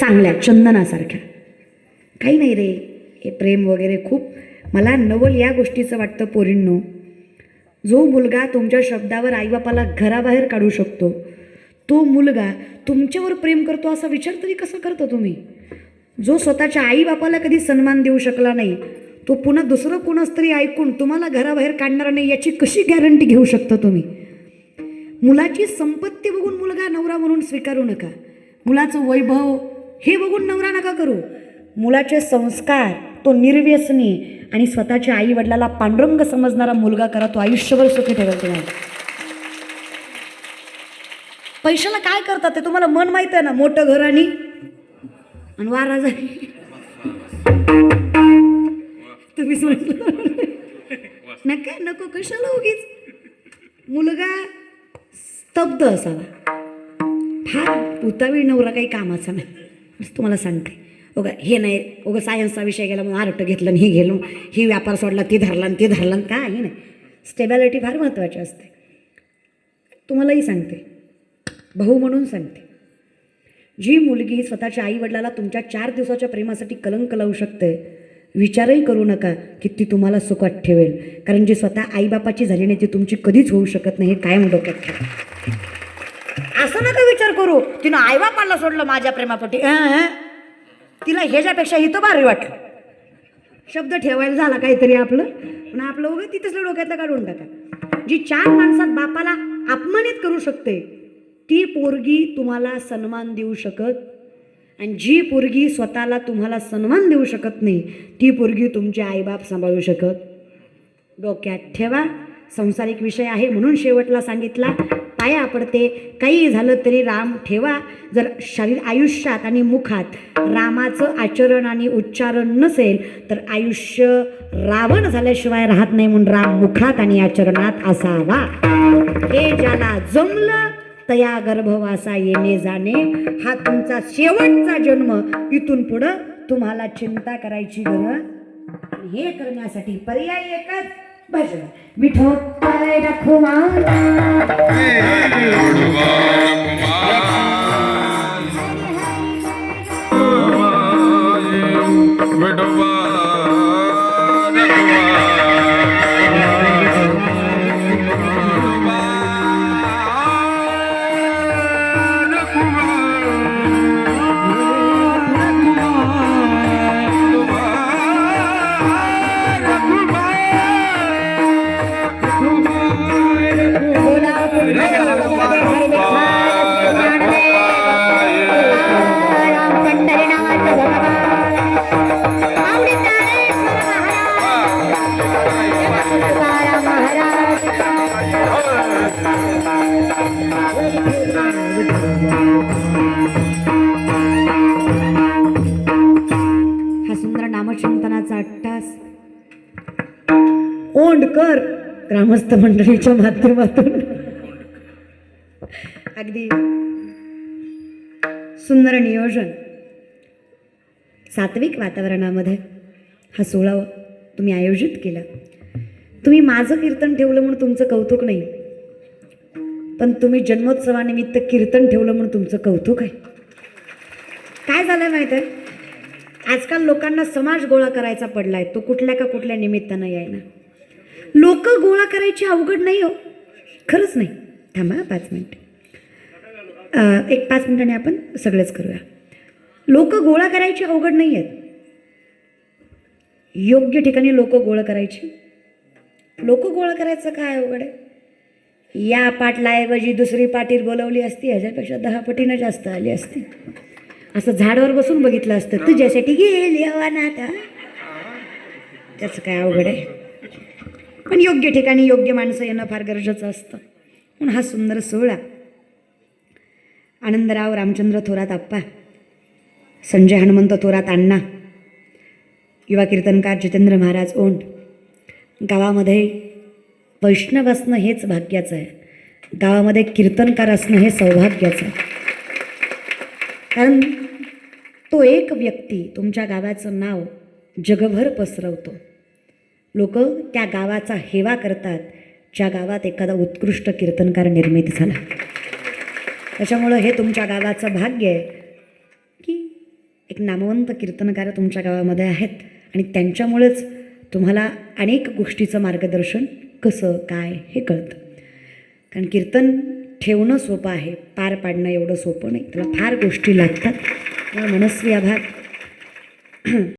चांगल्या चंदनासारख्या. काही नाही रे हे प्रेम वगैरे खूप. मला नवल या गोष्टीचं वाटतं पोरींनो. जो मुलगा तुमच्या शब्दावर आईबापाला घराबाहेर काढू शकतो तो मुलगा तुमच्यावर प्रेम करतो असा विचार तरी कसा करता तुम्ही? जो स्वतःच्या आईबापाला कधी सन्मान देऊ शकला नाही तो पुन्हा दुसरं कोणाच तरी ऐकून तुम्हाला घराबाहेर काढणार नाही याची कशी गॅरंटी घेऊ शकता तुम्ही? मुलाची संपत्ती बघून मुलगा नवरा म्हणून स्वीकारू नका. मुलाचं वैभव हे बघून नवरा नका करू. मुलाचे संस्कार तो निर्व्यसनी आणि स्वतःच्या आई वडिलाला पांडुरंग समजणारा मुलगा करा तो आयुष्यभर सुखी ठेवेल तुम्हाला पैशाला काय करतात ते तुम्हाला मन माहीत आहे ना? मोठं घर आणि वारा झाली. तुम्हीच म्हटलं नका नको कशाला उगीच? मुलगा स्तब्ध असावा. फार उतावी नवरा काही कामाचा नाही. बस तुम्हाला सांगते. बघा हे नाही उगं सायन्सचा विषय गेला मग आर्ट घेतलं आणि हे गेलो ही व्यापार सोडला ती धरला आणि ती धरला काही नाही. स्टेबॅलिटी फार महत्त्वाची असते. तुम्हालाही सांगते. भाऊ म्हणून सांगते. जी मुलगी स्वतःच्या आईवडिलाला तुमच्या चार दिवसाच्या प्रेमासाठी कलंक लावू शकते विचारही करू नका की ती तुम्हाला सुखात ठेवेल. कारण जी स्वतः आईबापाची झाली नाही ती तुमची कधीच होऊ शकत नाही हे कायम डोक्यात ठेवा. असं नका विचार करू. तिनं आईबापाला सोडलं माझ्या प्रेमापोटी. तिला ह्याच्यापेक्षा हिथं भारी वाटलं. शब्द ठेवायला झाला काहीतरी आपलं. पण आपलं उभं तिथंच डोक्यातलं काढून टाका. जी चार माणसात बापाला अपमानित करू शकते ती पोरगी तुम्हाला सन्मान देऊ शकत आणि जी पोरगी स्वतःला तुम्हाला सन्मान देऊ शकत नाही ती पोरगी तुमचे आईबाप सांभाळू शकत. डोक्यात ठेवा. संसारिक विषय आहे म्हणून शेवटला सांगितला पाया पडते. काही झालं तरी राम ठेवा. जर शरीर आयुष्यात आणि मुखात रामाचं आचरण आणि उच्चारण नसेल तर आयुष्य रावण झाल्याशिवाय राहत नाही म्हणून राम मुखात आणि आचरणात असावा. हे ज्याला जमलं तया गर्भवासा येणे जाणे. हा तुमचा शेवटचा जन्म. इथून पुढं तुम्हाला चिंता करायची गरज हे करण्यासाठी पर्याय एकच. भजन विठो हा सुंदर नामचिंतनाचा अट्टास ओंडकर ग्रामस्थ मंडळीच्या माध्यमातून. अगदी सुंदर नियोजन. सात्विक वातावरणामध्ये हा सोहळा तुम्ही आयोजित केला. तुम्ही माझं कीर्तन ठेवलं म्हणून तुमचं कौतुक नाही. पण तुम्ही जन्मोत्सवानिमित्त कीर्तन ठेवलं म्हणून तुमचं कौतुक आहे. काय झालं माहीत आहे आजकाल लोकांना समाज गोळा करायचा पडलाय. तो कुठल्या का कुठल्या निमित्तानं यायना लोक गोळा करायची अवघड नाही हो. खरंच नाही. थांबा पाच मिनिट. एक पाच मिनिटाने आपण सगळेच करूया. लोक गोळा करायची अवघड नाही आहेत. योग्य ठिकाणी लोक गोळा करायची. लोक गोळा करायचं काय अवघड आहे? या पाटलाऐवजी दुसरी पाटील बोलवली असती ह्याच्यापेक्षा दहा पटीनं जास्त आली असती. असं झाडावर बसून बघितलं असतं. तुझ्यासाठी गेली आता त्याचं काय अवघड आहे? पण योग्य ठिकाणी योग्य माणसं येणं फार गरजेचं असतं. म्हणून हा सुंदर सोहळा. आनंदराव रामचंद्र थोरात आप्पा संजय हनुमंत थोरात अण्णा युवा कीर्तनकार जितेंद्र महाराज ओंड. गावामध्ये वैष्णव असणं हेच भाग्याचं आहे. गावामध्ये कीर्तनकार असणं हे सौभाग्याचं आहे. कारण तो एक व्यक्ती तुमच्या गावाचं नाव जगभर पसरवतो. लोक त्या गावाचा हेवा करतात ज्या गावात एखादा उत्कृष्ट कीर्तनकार निर्मित झाला. त्याच्यामुळं हे तुमच्या गावाचं भाग्य आहे की एक नामवंत कीर्तनकार तुमच्या गावामध्ये आहेत आणि त्यांच्यामुळेच तुम्हाला अनेक गोष्टीचं मार्गदर्शन कसं काय हे कळतं. कारण कीर्तन ठेवणं सोपं आहे पार पाडणं एवढं सोपं नाही त्याला फार गोष्टी लागतात. ಮನಸ್ವಿ ಆಭಾರ್